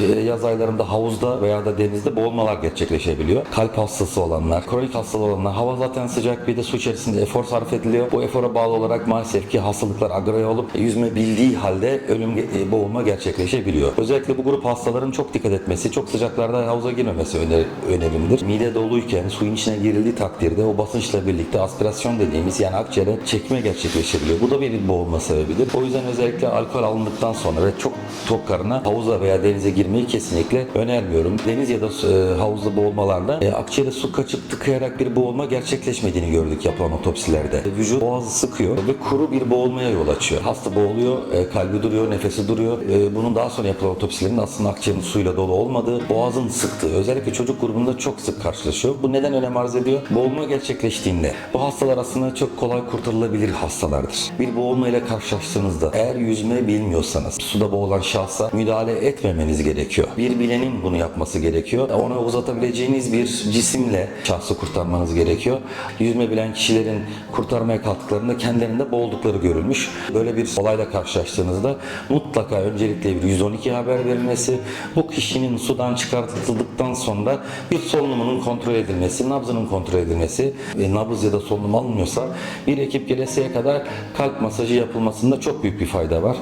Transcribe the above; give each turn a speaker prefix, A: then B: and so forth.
A: Ee, Yaz aylarında havuzda veya da denizde boğulmalar gerçekleşebiliyor. Kalp hastası olanlar, kronik hastalığı olanlar, hava zaten sıcak bir de su içerisinde efor sarf ediliyor. Bu efora bağlı olarak maalesef ki hastalıklar agrave olup yüzme bildiği halde ölüm, e, boğulma gerçekleşebiliyor. Özellikle bu grup hastaların çok dikkat etmesi, çok sıcaklarda havuza girmemesi öner, önerimdir. Mide doluyken suyun içine girildiği takdirde o basınçla birlikte aspirasyon dediğimiz yani akciğere çekme gerçekleşebiliyor. Bu da bir boğulma sebebidir. O yüzden özellikle alkol alındıktan sonra ve çok tok karına havuza veya denize girmeyi kesinlikle önermiyorum. Deniz ya da e, havuzda boğulmalarda e, akciğere su kaçıp tıkayarak bir boğulma gerçekleşmediğini gördük yapılan otopsilerde. E, Vücut boğazı sıkıyor ve kuru bir boğulmaya yol açıyor. Hasta boğuluyor, e, kalbi duruyor, nefesi duruyor. E, bunun daha sonra yapılan otopsilerin aslında akciğerin suyla dolu olmadığı, boğazın sıktığı, özellikle çocuk grubunda çok sık karşılaşıyor. Bu neden önem arz ediyor? Boğulma gerçekleştiğinde bu hastalar aslında çok kolay kurtarılabilir hastalardır. Bir boğulma ile karşılaştığınızda eğer yüzme bilmiyorsanız suda boğulan şahsa müdahale etmemeniz gerekiyor. Bir bilenin bunu yapması gerekiyor. Ona uzatabileceğiniz bir cisimle şahsı kurtarmanız gerekiyor. Yüzme bilen kişilerin kurtarmaya kalktıklarında kendilerinde boğuldukları görülmüş. Böyle bir olayla karşılaştığınızda mutlaka öncelikle bir 112 haber verilmesi, bu kişinin sudan çıkartıldıktan sonra bir solunumunun kontrol edilmesi, nabzının kontrol edilmesi, e, nabız ya da solunum alınmıyorsa bir ekip gelesiye kadar kalp masajı yapılmasında çok büyük bir fayda var.